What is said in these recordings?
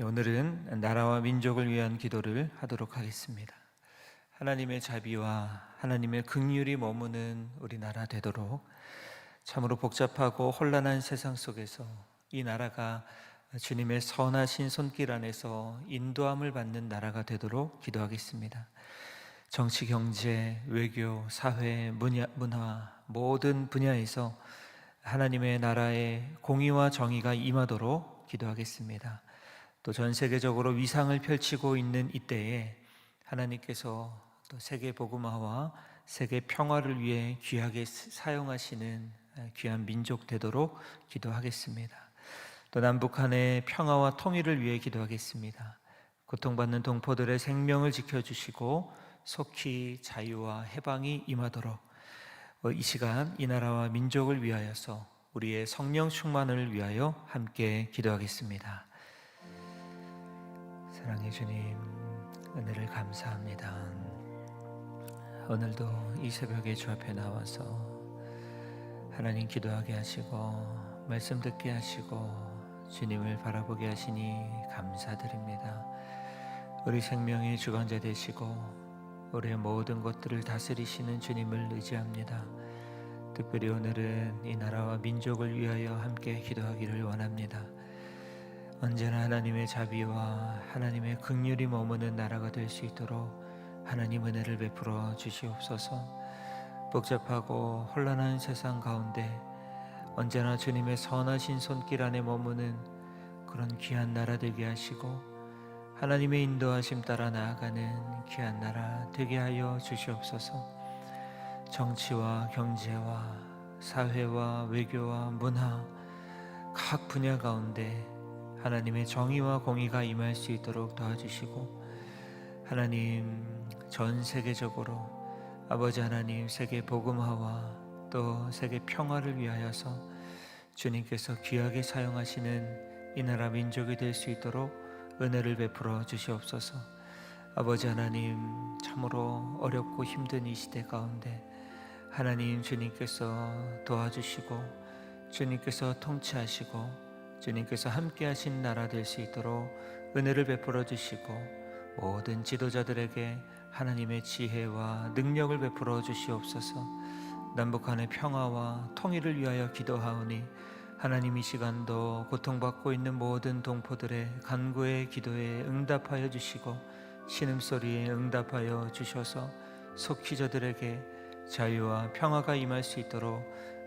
오늘은 나라와 민족을 위한 기도를 하도록 하겠습니다. 하나님의 자비와 하나님의 긍휼이 머무는 우리나라 되도록 참으로 복잡하고 혼란한 세상 속에서 이 나라가 주님의 선하신 손길 안에서 인도함을 받는 나라가 되도록 기도하겠습니다. 정치, 경제, 외교, 사회, 문화, 문화 모든 분야에서 하나님의 나라의 공의와 정의가 임하도록 기도하겠습니다. 또 전 세계적으로 위상을 펼치고 있는 이때에 하나님께서 또 세계 복음화와 세계 평화를 위해 귀하게 사용하시는 귀한 민족 되도록 기도하겠습니다. 또 남북한의 평화와 통일을 위해 기도하겠습니다. 고통받는 동포들의 생명을 지켜주시고 속히 자유와 해방이 임하도록 어, 이 시간 이 나라와 민족을 위하여서 우리의 성령 충만을 위하여 함께 기도하겠습니다. 사랑해 주님, 은혜를 감사합니다. 오늘도 이 새벽에 주 앞에 나와서 하나님 기도하게 하시고 말씀 듣게 하시고 주님을 바라보게 하시니 감사드립니다. 우리 생명의 주관자 되시고 우리의 모든 것들을 다스리시는 주님을 의지합니다. 특별히 오늘은 이 나라와 민족을 위하여 함께 기도하기를 원합니다. 언제나 하나님의 자비와 하나님의 긍휼이 머무는 나라가 될 수 있도록 하나님 은혜를 베풀어 주시옵소서. 복잡하고 혼란한 세상 가운데 언제나 주님의 선하신 손길 안에 머무는 그런 귀한 나라 되게 하시고 하나님의 인도하심 따라 나아가는 귀한 나라 되게 하여 주시옵소서. 정치와 경제와 사회와 외교와 문화 각 분야 가운데 하나님의 정의와 공의가 임할 수 있도록 도와주시고 하나님 전 세계적으로 아버지 하나님 세계 복음화와 또 세계 평화를 위하여서 주님께서 귀하게 사용하시는 이 나라 민족이 될 수 있도록 은혜를 베풀어 주시옵소서. 아버지 하나님 참으로 어렵고 힘든 이 시대 가운데 하나님 주님께서 도와주시고 주님께서 통치하시고 주님께서 함께 하신 나라 될 수 있도록 은혜를 베풀어 주시고 모든 지도자들에게 하나님의 지혜와 능력을 베풀어 주시옵소서. 남북한의 평화와 통일을 위하여 기도하오니 하나님 이 시간도 고통받고 있는 모든 동포들의 간구의 기도에 응답하여 주시고 신음소리에 응답하여 주셔서 속히 저들에게 자유와 평화가 임할 수 있도록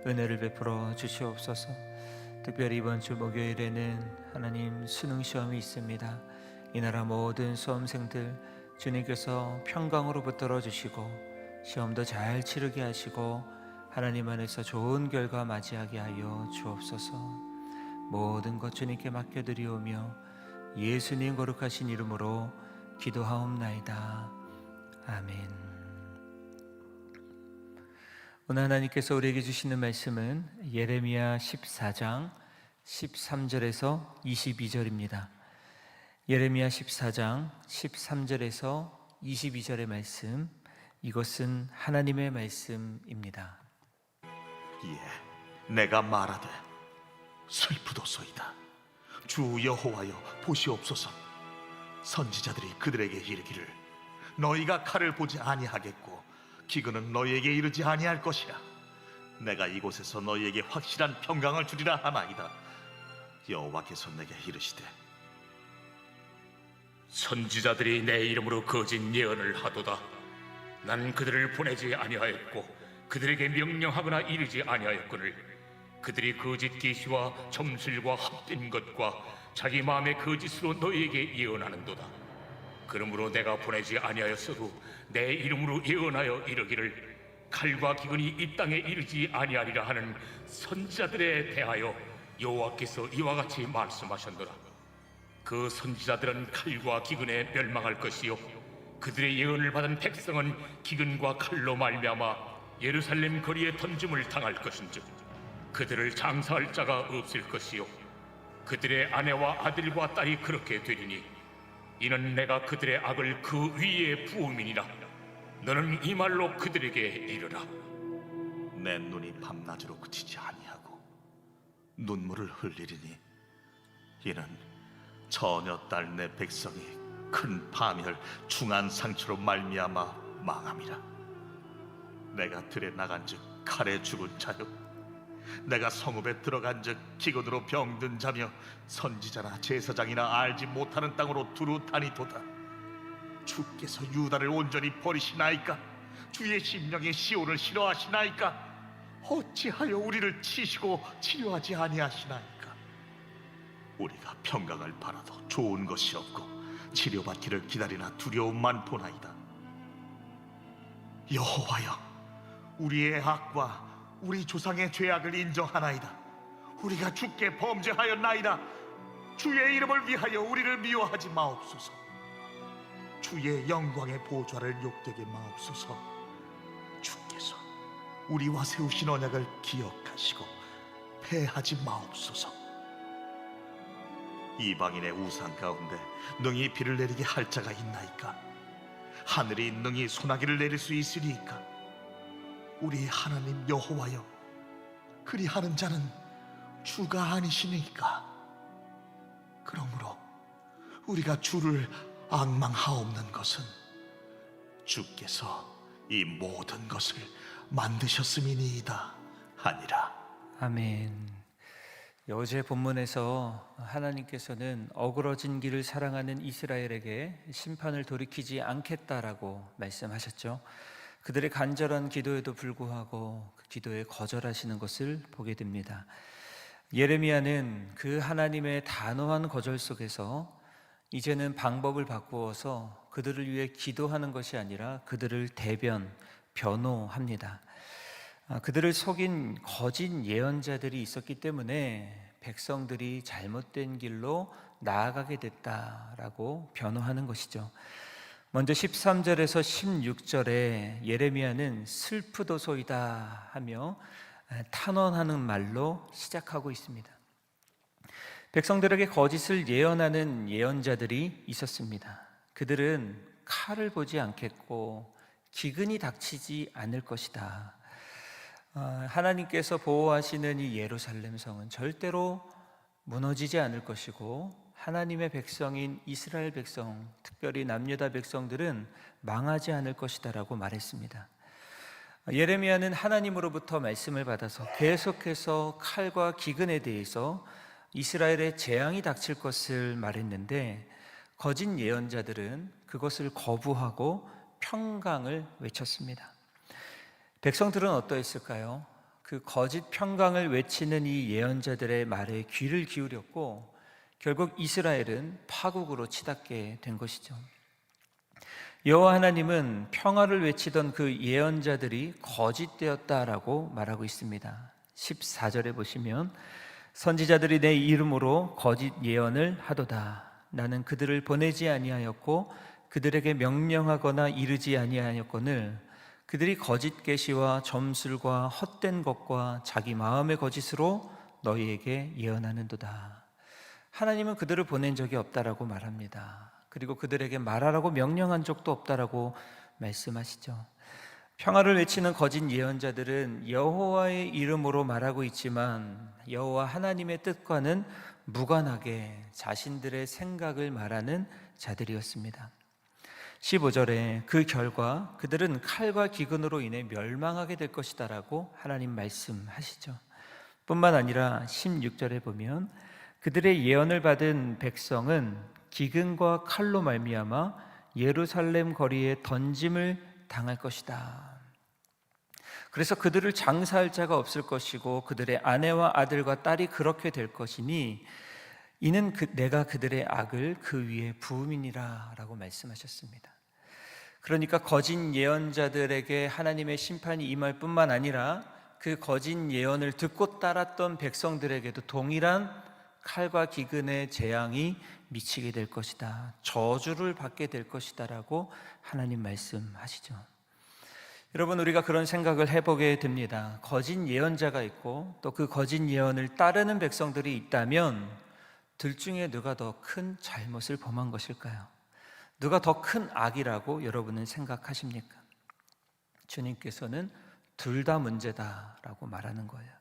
은혜를 베풀어 주시옵소서. 특별히 이번 주 목요일에는 하나님 수능 시험이 있습니다. 이 나라 모든 수험생들 주님께서 평강으로 붙들어 주시고 시험도 잘 치르게 하시고 하나님 안에서 좋은 결과 맞이하게 하여 주옵소서. 모든 것 주님께 맡겨 드리오며 예수님 거룩하신 이름으로 기도하옵나이다. 아멘. 오늘 하나님께서 우리에게 주시는 말씀은 예레미야 14장 13절에서 22절입니다. 예레미야 14장 13절에서 22절의 말씀 이것은 하나님의 말씀입니다. 예, 내가 말하되 슬프도소이다. 주 여호와여 보시옵소서. 선지자들이 그들에게 이르기를 너희가 칼을 보지 아니하겠고 기근은 너희에게 이르지 아니할 것이야. 내가 이곳에서 너희에게 확실한 평강을 주리라 하나이다. 여호와께서 내게 이르시되 선지자들이 내 이름으로 거짓 예언을 하도다. 난 그들을 보내지 아니하였고 그들에게 명령하거나 이르지 아니하였거늘 그들이 거짓 계시와 점술과 합된 것과 자기 마음의 거짓으로 너희에게 예언하는도다. 그러므로 내가 보내지 아니하였어도 내 이름으로 예언하여 이르기를 칼과 기근이 이 땅에 이르지 아니하리라 하는 선지자들에 대하여 여호와께서 이와 같이 말씀하셨노라. 그 선지자들은 칼과 기근에 멸망할 것이요 그들의 예언을 받은 백성은 기근과 칼로 말미암아 예루살렘 거리에 던짐을 당할 것인즉 그들을 장사할 자가 없을 것이요 그들의 아내와 아들과 딸이 그렇게 되리니 이는 내가 그들의 악을 그 위에 부음이니라. 너는 이 말로 그들에게 이르라. 내 눈이 밤낮으로 그치지 아니하고 눈물을 흘리리니 이는 처녀 딸내 백성이 큰 파멸 중한 상처로 말미암아 망함이라. 내가 들에 나간즉 칼에 죽은 자요 내가 성읍에 들어간 즉 기근으로 병든 자며 선지자나 제사장이나 알지 못하는 땅으로 두루 다니도다. 주께서 유다를 온전히 버리시나이까? 주의 심령의 시온을 싫어하시나이까? 어찌하여 우리를 치시고 치료하지 아니하시나이까? 우리가 평강을 바라도 좋은 것이 없고 치료받기를 기다리나 두려움만 보나이다. 여호와여 우리의 악과 우리 조상의 죄악을 인정하나이다. 우리가 주께 범죄하였나이다. 주의 이름을 위하여 우리를 미워하지 마옵소서. 주의 영광의 보좌를 욕되게 마옵소서. 주께서 우리와 세우신 언약을 기억하시고 패하지 마옵소서. 이방인의 우상 가운데 능히 비를 내리게 할 자가 있나이까? 하늘이 능히 소나기를 내릴 수 있으리이까 우리 하나님 여호와여 그리하는 자는 주가 아니시니까 그러므로 우리가 주를 악망하옵는 것은 주께서 이 모든 것을 만드셨음이니이다 하니라 아멘. 어제 본문에서 하나님께서는 어그러진 길을 사랑하는 이스라엘에게 심판을 돌이키지 않겠다라고 말씀하셨죠. 그들의 간절한 기도에도 불구하고 그 기도에 거절하시는 것을 보게 됩니다. 예레미야는 그 하나님의 단호한 거절 속에서 이제는 방법을 바꾸어서 그들을 위해 기도하는 것이 아니라 그들을 대변, 변호합니다. 아, 그들을 속인 거짓 예언자들이 있었기 때문에 백성들이 잘못된 길로 나아가게 됐다라고 변호하는 것이죠. 먼저 13절에서 16절에 예레미야는 슬프도소이다 하며 탄원하는 말로 시작하고 있습니다. 백성들에게 거짓을 예언하는 예언자들이 있었습니다. 그들은 칼을 보지 않겠고 기근이 닥치지 않을 것이다. 어, 하나님께서 보호하시는 이 예루살렘 성은 절대로 무너지지 않을 것이고 하나님의 백성인 이스라엘 백성, 특별히 남유다 백성들은 망하지 않을 것이다라고 말했습니다. 예레미야는 하나님으로부터 말씀을 받아서 계속해서 칼과 기근에 대해서 이스라엘의 재앙이 닥칠 것을 말했는데 거짓 예언자들은 그것을 거부하고 평강을 외쳤습니다. 백성들은 어떠했을까요? 그 거짓 평강을 외치는 이 예언자들의 말에 귀를 기울였고 결국 이스라엘은 파국으로 치닫게 된 것이죠. 여호와 하나님은 평화를 외치던 그 예언자들이 거짓되었다라고 말하고 있습니다. 14절에 보시면 선지자들이 내 이름으로 거짓 예언을 하도다. 나는 그들을 보내지 아니하였고 그들에게 명령하거나 이르지 아니하였거늘 그들이 거짓 계시와 점술과 헛된 것과 자기 마음의 거짓으로 너희에게 예언하는도다. 하나님은 그들을 보낸 적이 없다라고 말합니다. 그리고 그들에게 말하라고 명령한 적도 없다라고 말씀하시죠. 평화를 외치는 거짓 예언자들은 여호와의 이름으로 말하고 있지만 여호와 하나님의 뜻과는 무관하게 자신들의 생각을 말하는 자들이었습니다. 15절에 그 결과 그들은 칼과 기근으로 인해 멸망하게 될 것이다라고 하나님 말씀하시죠. 뿐만 아니라 16절에 보면 그들의 예언을 받은 백성은 기근과 칼로 말미암아 예루살렘 거리에 던짐을 당할 것이다. 그래서 그들을 장사할 자가 없을 것이고 그들의 아내와 아들과 딸이 그렇게 될 것이니 이는 그, 내가 그들의 악을 그 위에 부음이니라라고 말씀하셨습니다. 그러니까 거짓 예언자들에게 하나님의 심판이 임할 뿐만 아니라 그 거짓 예언을 듣고 따랐던 백성들에게도 동일한 칼과 기근의 재앙이 미치게 될 것이다. 저주를 받게 될 것이다라고 하나님 말씀하시죠. 여러분 우리가 그런 생각을 해보게 됩니다. 거짓 예언자가 있고 또 그 거짓 예언을 따르는 백성들이 있다면 둘 중에 누가 더 큰 잘못을 범한 것일까요? 누가 더 큰 악이라고 여러분은 생각하십니까? 주님께서는 둘 다 문제다라고 말하는 거예요.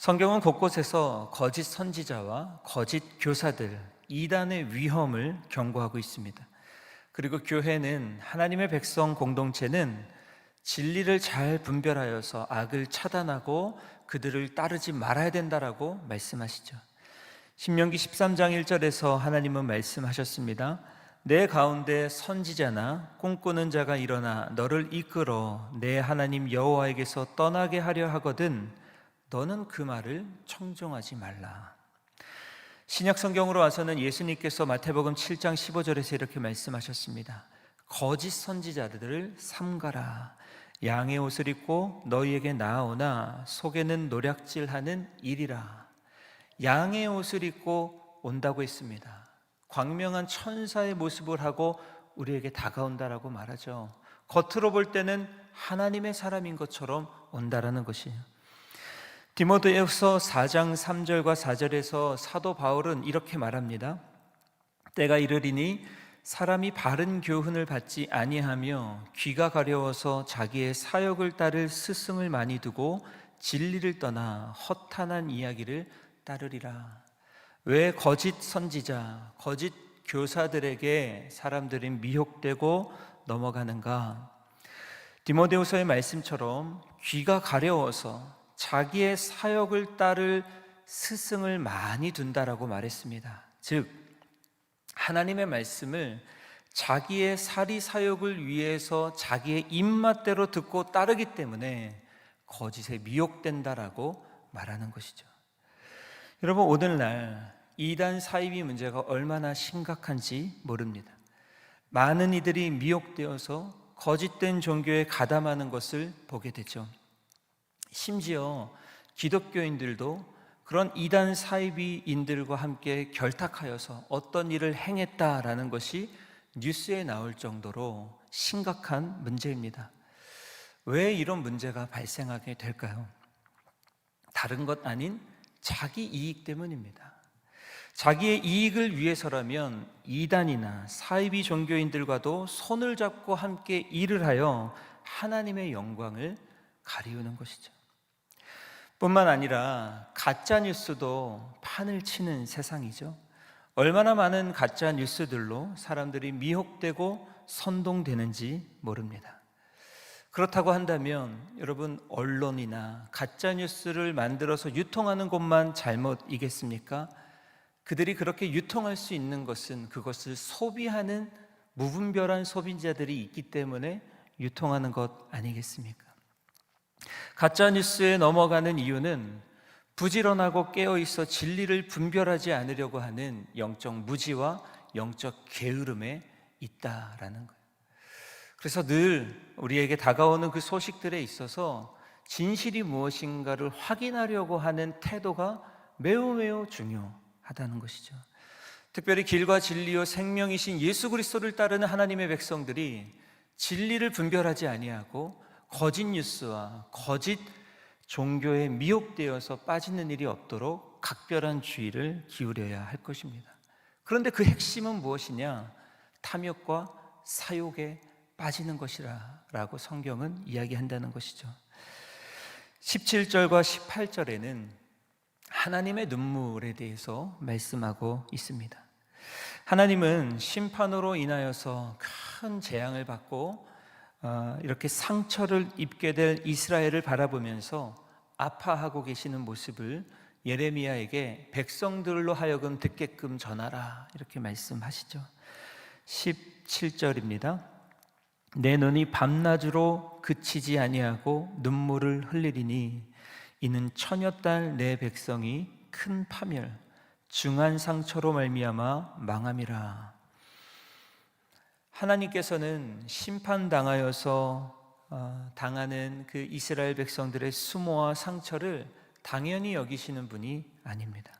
성경은 곳곳에서 거짓 선지자와 거짓 교사들 이단의 위험을 경고하고 있습니다. 그리고 교회는 하나님의 백성 공동체는 진리를 잘 분별하여서 악을 차단하고 그들을 따르지 말아야 된다라고 말씀하시죠. 신명기 13장 1절에서 하나님은 말씀하셨습니다. 내 가운데 선지자나 꿈꾸는 자가 일어나 너를 이끌어 내 하나님 여호와에게서 떠나게 하려 하거든 너는 그 말을 청종하지 말라. 신약 성경으로 와서는 예수님께서 마태복음 7장 15절에서 이렇게 말씀하셨습니다. 거짓 선지자들을 삼가라. 양의 옷을 입고 너희에게 나아오나 속에는 노략질하는 일이라. 양의 옷을 입고 온다고 했습니다. 광명한 천사의 모습을 하고 우리에게 다가온다라고 말하죠. 겉으로 볼 때는 하나님의 사람인 것처럼 온다라는 것이에요. 디모데후서 4장 3절과 4절에서 사도 바울은 이렇게 말합니다. 때가 이르리니 사람이 바른 교훈을 받지 아니하며 귀가 가려워서 자기의 사역을 따를 스승을 많이 두고 진리를 떠나 허탄한 이야기를 따르리라. 왜 거짓 선지자, 거짓 교사들에게 사람들이 미혹되고 넘어가는가? 디모데후서의 말씀처럼 귀가 가려워서 자기의 사역을 따를 스승을 많이 둔다라고 말했습니다. 즉 하나님의 말씀을 자기의 사리 사역을 위해서 자기의 입맛대로 듣고 따르기 때문에 거짓에 미혹된다라고 말하는 것이죠. 여러분 오늘날 이단 사이비 문제가 얼마나 심각한지 모릅니다. 많은 이들이 미혹되어서 거짓된 종교에 가담하는 것을 보게 되죠. 심지어 기독교인들도 그런 이단 사이비인들과 함께 결탁하여서 어떤 일을 행했다라는 것이 뉴스에 나올 정도로 심각한 문제입니다. 왜 이런 문제가 발생하게 될까요? 다른 것 아닌 자기 이익 때문입니다. 자기의 이익을 위해서라면 이단이나 사이비 종교인들과도 손을 잡고 함께 일을 하여 하나님의 영광을 가리우는 것이죠. 뿐만 아니라 가짜 뉴스도 판을 치는 세상이죠. 얼마나 많은 가짜 뉴스들로 사람들이 미혹되고 선동되는지 모릅니다. 그렇다고 한다면 여러분 언론이나 가짜 뉴스를 만들어서 유통하는 곳만 잘못이겠습니까? 그들이 그렇게 유통할 수 있는 것은 그것을 소비하는 무분별한 소비자들이 있기 때문에 유통하는 것 아니겠습니까? 가짜 뉴스에 넘어가는 이유는 부지런하고 깨어 있어 진리를 분별하지 않으려고 하는 영적 무지와 영적 게으름에 있다라는 거예요. 그래서 늘 우리에게 다가오는 그 소식들에 있어서 진실이 무엇인가를 확인하려고 하는 태도가 매우 매우 중요하다는 것이죠. 특별히 길과 진리요 생명이신 예수 그리스도를 따르는 하나님의 백성들이 진리를 분별하지 아니하고 거짓 뉴스와 거짓 종교에 미혹되어서 빠지는 일이 없도록 각별한 주의를 기울여야 할 것입니다. 그런데 그 핵심은 무엇이냐? 탐욕과 사욕에 빠지는 것이라고 성경은 이야기한다는 것이죠. 17절과 18절에는 하나님의 눈물에 대해서 말씀하고 있습니다. 하나님은 심판으로 인하여서 큰 재앙을 받고 어, 이렇게 상처를 입게 될 이스라엘을 바라보면서 아파하고 계시는 모습을 예레미야에게 백성들로 하여금 듣게끔 전하라 이렇게 말씀하시죠. 17절입니다. 내 눈이 밤낮으로 그치지 아니하고 눈물을 흘리리니 이는 천여 달내 백성이 큰 파멸 중한 상처로 말미암아 망함이라. 하나님께서는 심판당하여서 어, 당하는 그 이스라엘 백성들의 수모와 상처를 당연히 여기시는 분이 아닙니다.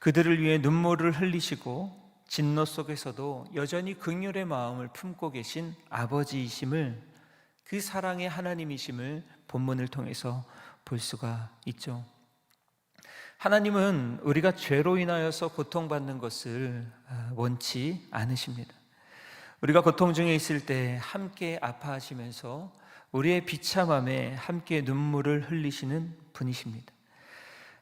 그들을 위해 눈물을 흘리시고 진노 속에서도 여전히 극률의 마음을 품고 계신 아버지이심을 그 사랑의 하나님이심을 본문을 통해서 볼 수가 있죠. 하나님은 우리가 죄로 인하여서 고통받는 것을 아, 원치 않으십니다. 우리가 고통 중에 있을 때 함께 아파하시면서 우리의 비참함에 함께 눈물을 흘리시는 분이십니다.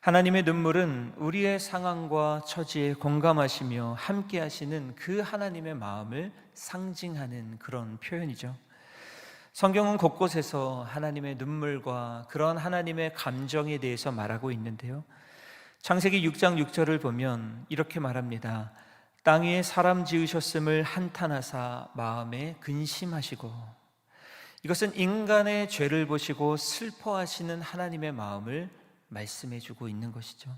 하나님의 눈물은 우리의 상황과 처지에 공감하시며 함께 하시는 그 하나님의 마음을 상징하는 그런 표현이죠. 성경은 곳곳에서 하나님의 눈물과 그런 하나님의 감정에 대해서 말하고 있는데요. 창세기 6장 6절을 보면 이렇게 말합니다. 땅 위에 사람 지으셨음을 한탄하사 마음에 근심하시고 이것은 인간의 죄를 보시고 슬퍼하시는 하나님의 마음을 말씀해 주고 있는 것이죠.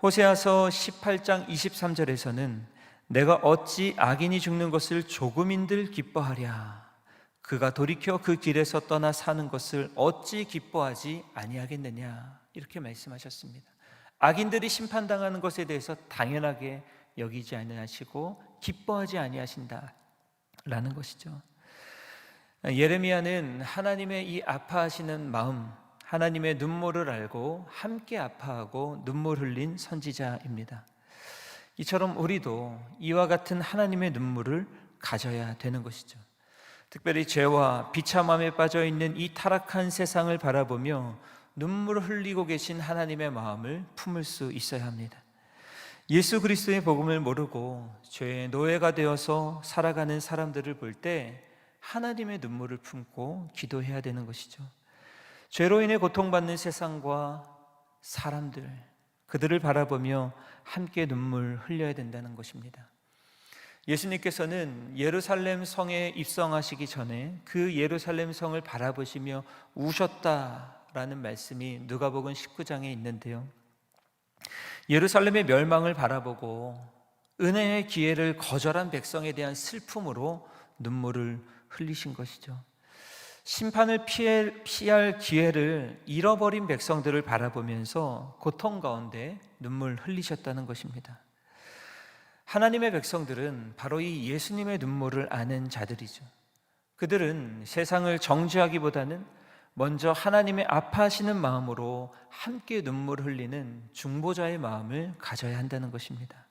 호세아서 18장 23절에서는 내가 어찌 악인이 죽는 것을 조금인들 기뻐하랴 그가 돌이켜 그 길에서 떠나 사는 것을 어찌 기뻐하지 아니하겠느냐 이렇게 말씀하셨습니다. 악인들이 심판당하는 것에 대해서 당연하게 여기지 아니하시고 기뻐하지 아니하신다라는 것이죠. 예레미야는 하나님의 이 아파하시는 마음, 하나님의 눈물을 알고 함께 아파하고 눈물 흘린 선지자입니다. 이처럼 우리도 이와 같은 하나님의 눈물을 가져야 되는 것이죠. 특별히 죄와 비참함에 빠져 있는 이 타락한 세상을 바라보며 눈물을 흘리고 계신 하나님의 마음을 품을 수 있어야 합니다. 예수 그리스도의 복음을 모르고 죄의 노예가 되어서 살아가는 사람들을 볼 때 하나님의 눈물을 품고 기도해야 되는 것이죠. 죄로 인해 고통받는 세상과 사람들, 그들을 바라보며 함께 눈물 흘려야 된다는 것입니다. 예수님께서는 예루살렘 성에 입성하시기 전에 그 예루살렘 성을 바라보시며 우셨다라는 말씀이 누가복음 19장에 있는데요. 예루살렘의 멸망을 바라보고 은혜의 기회를 거절한 백성에 대한 슬픔으로 눈물을 흘리신 것이죠. 심판을 피해, 피할 기회를 잃어버린 백성들을 바라보면서 고통 가운데 눈물 흘리셨다는 것입니다. 하나님의 백성들은 바로 이 예수님의 눈물을 아는 자들이죠. 그들은 세상을 정죄하기보다는 먼저 하나님의 아파하시는 마음으로 함께 눈물 흘리는 중보자의 마음을 가져야 한다는 것입니다.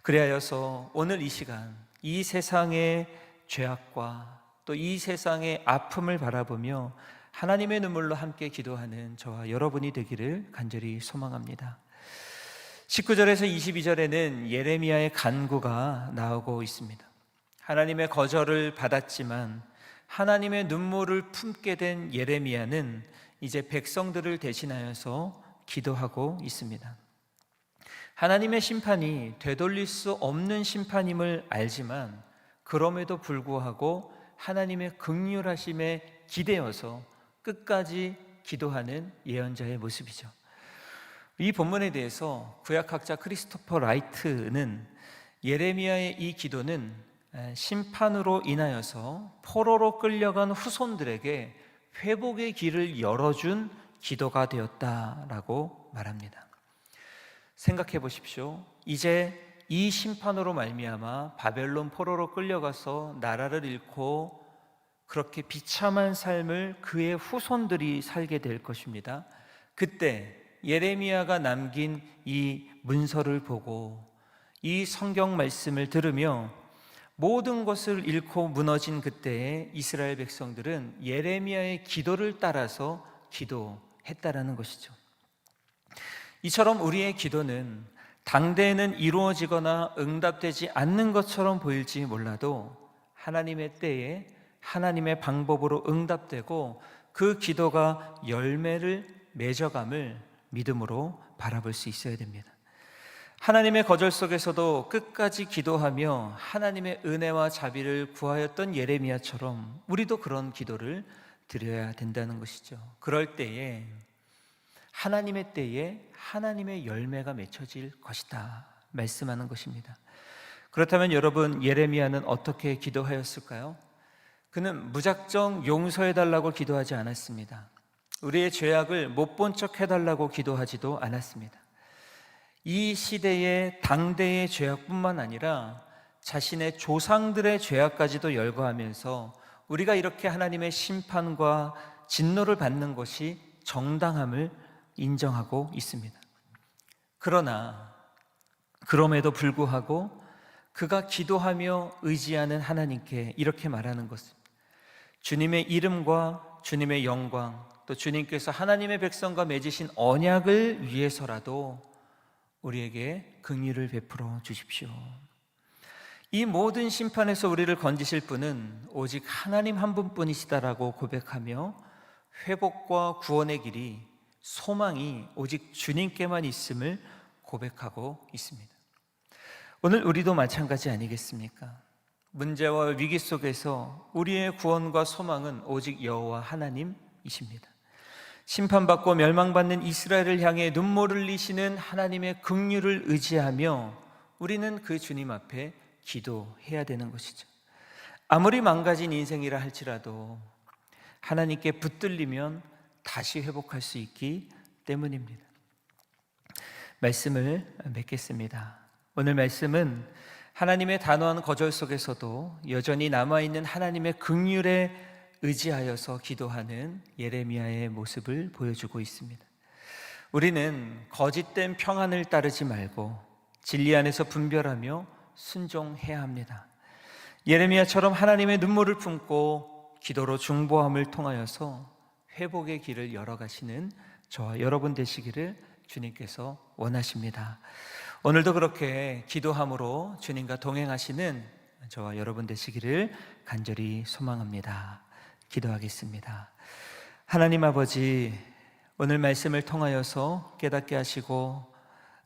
그래야여서 오늘 이 시간 이 세상의 죄악과 또 이 세상의 아픔을 바라보며 하나님의 눈물로 함께 기도하는 저와 여러분이 되기를 간절히 소망합니다. 19절에서 22절에는 예레미야의 간구가 나오고 있습니다. 하나님의 거절을 받았지만 하나님의 눈물을 품게 된 예레미야는 이제 백성들을 대신하여서 기도하고 있습니다. 하나님의 심판이 되돌릴 수 없는 심판임을 알지만 그럼에도 불구하고 하나님의 극률하심에 기대어서 끝까지 기도하는 예언자의 모습이죠. 이 본문에 대해서 구약학자 크리스토퍼 라이트는 예레미야의 이 기도는 심판으로 인하여서 포로로 끌려간 후손들에게 회복의 길을 열어준 기도가 되었다라고 말합니다. 생각해 보십시오. 이제 이 심판으로 말미암아 바벨론 포로로 끌려가서 나라를 잃고 그렇게 비참한 삶을 그의 후손들이 살게 될 것입니다. 그때 예레미야가 남긴 이 문서를 보고 이 성경 말씀을 들으며 모든 것을 잃고 무너진 그때에 이스라엘 백성들은 예레미야의 기도를 따라서 기도했다라는 것이죠. 이처럼 우리의 기도는 당대에는 이루어지거나 응답되지 않는 것처럼 보일지 몰라도 하나님의 때에 하나님의 방법으로 응답되고 그 기도가 열매를 맺어감을 믿음으로 바라볼 수 있어야 됩니다. 하나님의 거절 속에서도 끝까지 기도하며 하나님의 은혜와 자비를 구하였던 예레미야처럼 우리도 그런 기도를 드려야 된다는 것이죠. 그럴 때에 하나님의 때에 하나님의 열매가 맺혀질 것이다 말씀하는 것입니다. 그렇다면 여러분 예레미야는 어떻게 기도하였을까요? 그는 무작정 용서해 달라고 기도하지 않았습니다. 우리의 죄악을 못 본 척 해달라고 기도하지도 않았습니다. 이 시대의 당대의 죄악뿐만 아니라 자신의 조상들의 죄악까지도 열거하면서 우리가 이렇게 하나님의 심판과 진노를 받는 것이 정당함을 인정하고 있습니다. 그러나 그럼에도 불구하고 그가 기도하며 의지하는 하나님께 이렇게 말하는 것입니다. 주님의 이름과 주님의 영광 또 주님께서 하나님의 백성과 맺으신 언약을 위해서라도 우리에게 긍휼을 베풀어 주십시오. 이 모든 심판에서 우리를 건지실 분은 오직 하나님 한 분뿐이시다라고 고백하며 회복과 구원의 길이 소망이 오직 주님께만 있음을 고백하고 있습니다. 오늘 우리도 마찬가지 아니겠습니까? 문제와 위기 속에서 우리의 구원과 소망은 오직 여호와 하나님이십니다. 심판받고 멸망받는 이스라엘을 향해 눈물을 흘리시는 하나님의 긍휼을 의지하며 우리는 그 주님 앞에 기도해야 되는 것이죠. 아무리 망가진 인생이라 할지라도 하나님께 붙들리면 다시 회복할 수 있기 때문입니다. 말씀을 맺겠습니다. 오늘 말씀은 하나님의 단호한 거절 속에서도 여전히 남아 있는 하나님의 긍휼에 의지하여서 기도하는 예레미야의 모습을 보여주고 있습니다. 우리는 거짓된 평안을 따르지 말고 진리 안에서 분별하며 순종해야 합니다. 예레미야처럼 하나님의 눈물을 품고 기도로 중보함을 통하여서 회복의 길을 열어가시는 저와 여러분 되시기를 주님께서 원하십니다. 오늘도 그렇게 기도함으로 주님과 동행하시는 저와 여러분 되시기를 간절히 소망합니다. 기도하겠습니다. 하나님 아버지, 오늘 말씀을 통하여서 깨닫게 하시고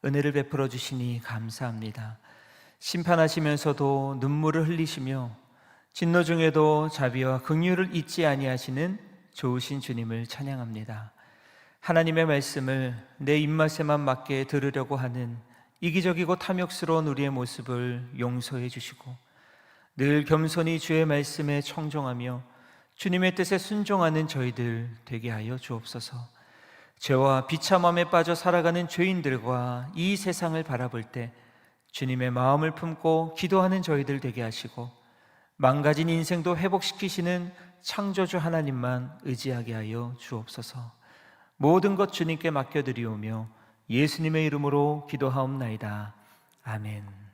은혜를 베풀어 주시니 감사합니다. 심판하시면서도 눈물을 흘리시며 진노 중에도 자비와 긍휼을 잊지 아니하시는 좋으신 주님을 찬양합니다. 하나님의 말씀을 내 입맛에만 맞게 들으려고 하는 이기적이고 탐욕스러운 우리의 모습을 용서해 주시고 늘 겸손히 주의 말씀에 청종하며 주님의 뜻에 순종하는 저희들 되게 하여 주옵소서. 죄와 비참함에 빠져 살아가는 죄인들과 이 세상을 바라볼 때 주님의 마음을 품고 기도하는 저희들 되게 하시고 망가진 인생도 회복시키시는 창조주 하나님만 의지하게 하여 주옵소서. 모든 것 주님께 맡겨드리오며 예수님의 이름으로 기도하옵나이다. 아멘.